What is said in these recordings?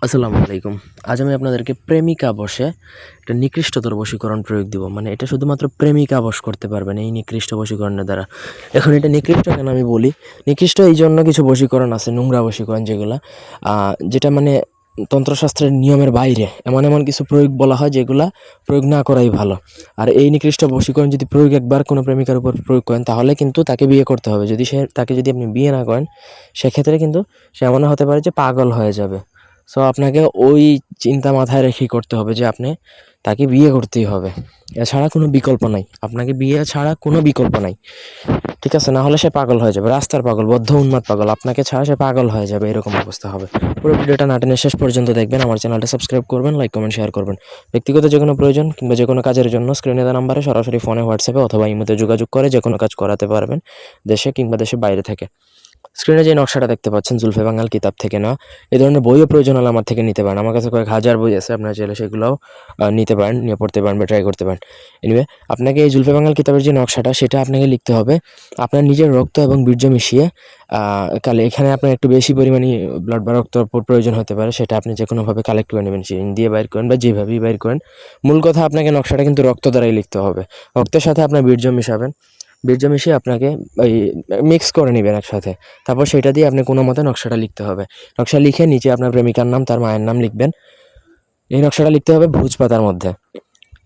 আসসালামু আলাইকুম। আজ আমি আপনাদেরকে প্রেমিকা বসে একটা নিকৃষ্টতর বশীকরণ প্রয়োগ দিব। মানে এটা শুধুমাত্র প্রেমিকা বশ করতে পারবেন এই নিকৃষ্ট বশীকরণের দ্বারা। এখন এটা নিকৃষ্ট কেন আমি বলি? নিকৃষ্ট এই জন্য কিছু বশীকরণ আছে, নোংরা বশীকরণ যেগুলা যেটা মানে তন্ত্রশাস্ত্রের নিয়মের বাইরে। এমন এমন কিছু প্রয়োগ বলা হয় যেগুলা প্রয়োগ না করাই ভালো। আর এই নিকৃষ্ট বশীকরণ যদি প্রয়োগ একবার কোনো প্রেমিকার উপর প্রয়োগ করেন, তাহলে কিন্তু তাকে বিয়ে করতে হবে। যদি সে, তাকে যদি আপনি বিয়ে না করেন, সেক্ষেত্রে কিন্তু সে এমন হতে পারে যে পাগল হয়ে যাবে। সো আপনাকে ওই চিন্তা মাথায় রেখেই করতে হবে যে আপনি তাকে বিয়ে করতেই হবে। এছাড়া কোনো বিকল্প নাই। আপনাকে বিয়ে ছাড়া কোনো বিকল্প নাই। ঠিক আছে? না হলে সে পাগল হয়ে যাবে। রাস্তার পাগল, বদ্ধ উন্মাদ পাগল। আপনাকে ছাড়া সে পাগল হয়ে যাবে। এরকম অবস্থা হবে। পুরো ভিডিওটা নাটেনের শেষ পর্যন্ত দেখবেন। আমার চ্যানেলটা সাবস্ক্রাইব করবেন লাইক কমেন্ট শেয়ার করবেন। ব্যক্তিগত যে কোনো প্রয়োজন কিংবা যে কোনো কাজের জন্য স্ক্রিনে দেওয়া নাম্বারে সরাসরি ফোনে হোয়াটসঅ্যাপে অথবা ইমোতে যোগাযোগ করে যে কোনো কাজ করাতে পারবেন দেশে কিংবা দেশে বাইরে থেকে। স্ক্রিনে যে নকশাটা দেখতে পাচ্ছেন, জুলফে বাঙাল কিতাব থেকে না এ ধরনের বইও প্রয়োজন হলে আমার থেকে নিতে পারেন। আমার কাছে কয়েক হাজার বই আছে, আপনার চাইলে সেগুলোও নিতে পারেন, নিয়ে পড়তে পারেন বা ট্রাই করতে পারেন। এনিওয়ে আপনাকে এই জুলফে বাঙাল কিতাবের যে নকশাটা, সেটা আপনাকে লিখতে হবে। আপনার নিজের রক্ত এবং বীর্য মিশিয়ে কালে এখানে আপনার একটু বেশি পরিমাণে ব্লাড বা রক্ত প্রয়োজন হতে পারে, সেটা আপনি যে কোনোভাবে কালেক্ট করে নেবেন সিরিঞ্জ দিয়ে বাইর করেন বা যেভাবেই বাইর করেন। মূল কথা, আপনাকে নকশাটা কিন্তু রক্ত দ্বারাই লিখতে হবে। রক্তের সাথে আপনার বীর্য মিশাবেন। বীর্য মিশিয়ে আপনাকে ওই মিক্স করে নেবেন একসাথে। তারপর সেটা দিয়ে আপনি কোনো মতে নকশাটা লিখতে হবে। নকশা লিখে নিচে আপনার প্রেমিকার নাম, তার মায়ের নাম লিখবেন। এই নকশাটা লিখতে হবে ভোজ পাতার মধ্যে।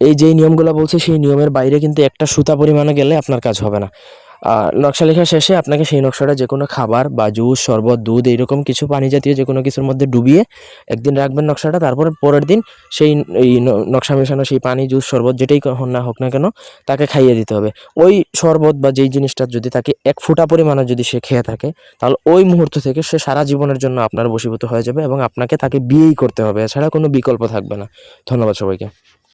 এই যেই নিয়মগুলো বলছে, সেই নিয়মের বাইরে কিন্তু একটা সুতা পরিমাণে গেলে আপনার কাজ হবে না। নকশা লেখা শেষে আপনাকে সেই নকশাটা যে কোনো খাবার বা জুস, শরবত, দুধ এইরকম কিছু পানি জাতীয় যে কোনো কিছুর মধ্যে ডুবিয়ে একদিন রাখবেন নকশাটা, তারপরে পরের দিন সেই এই নকশা মেশানো সেই পানি, জুস, শরবত যেটাই ক- না হোক না কেন, তাকে খাইয়ে দিতে হবে। ওই শরবত বা যেই জিনিসটা যদি তাকে এক ফুটা পরিমাণে যদি সে খেয়ে থাকে, তাহলে ওই মুহূর্ত থেকে সে সারা জীবনের জন্য আপনার বশীভূত হয়ে যাবে এবং আপনাকে তাকে বিয়েই করতে হবে, এছাড়া কোনো বিকল্প থাকবে না। ধন্যবাদ সবাইকে।